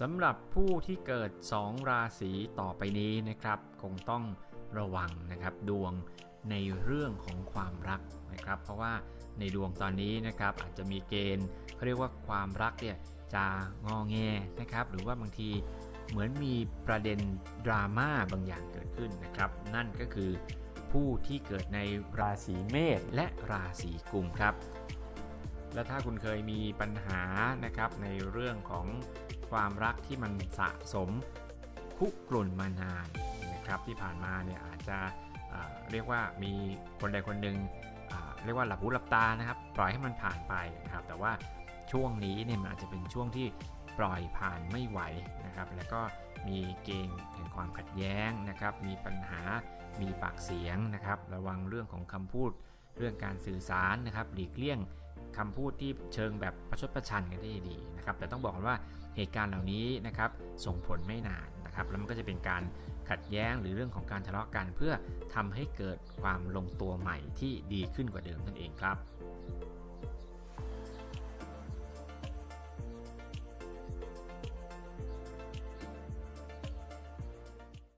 สำหรับผู้ที่เกิด 2 ราศีต่อไปนี้นะครับ คงต้องระวังนะครับดวงในเรื่องของความรักนะครับ เพราะว่าในดวงตอนนี้นะครับอาจจะมีเกณฑ์เขาเรียกว่าความรักเนี่ยจะงอแงนะครับ หรือว่าบางทีเหมือนมีประเด็นดราม่าบางอย่างเกิดขึ้นนะครับ นั่นก็คือผู้ที่เกิดในราศีเมษและราศีกุมครับ และถ้าคุณเคยมีปัญหานะครับในเรื่องของ ความรักที่มันสะสมคุกรุ่นมานานนะครับที่ผ่านมาเนี่ยอาจจะเรียกว่ามีคนใดคนหนึ่งเรียกว่าหลับหูหลับตานะครับ ปล่อยให้มันผ่านไปนะครับ แต่ว่าช่วงนี้เนี่ยมันอาจจะเป็นช่วงที่ปล่อยผ่านไม่ไหวนะครับ แล้วก็มีเกณฑ์แห่งความขัดแย้งนะครับ มีปัญหามีปากเสียงนะครับ ระวังเรื่องของคำพูดเรื่องการสื่อสารนะครับ หลีกเลี่ยง คำพูดที่เชิงแบบประชดประชันกันได้ดีนะครับแต่ต้องบอกกันว่าเหตุการณ์เหล่านี้นะครับส่งผลไม่นานนะครับแล้วมันก็จะเป็นการขัดแย้งหรือเรื่องของการทะเลาะกันเพื่อทำให้เกิดความลงตัวใหม่ที่ดีขึ้นกว่าเดิมนั่นเองครับ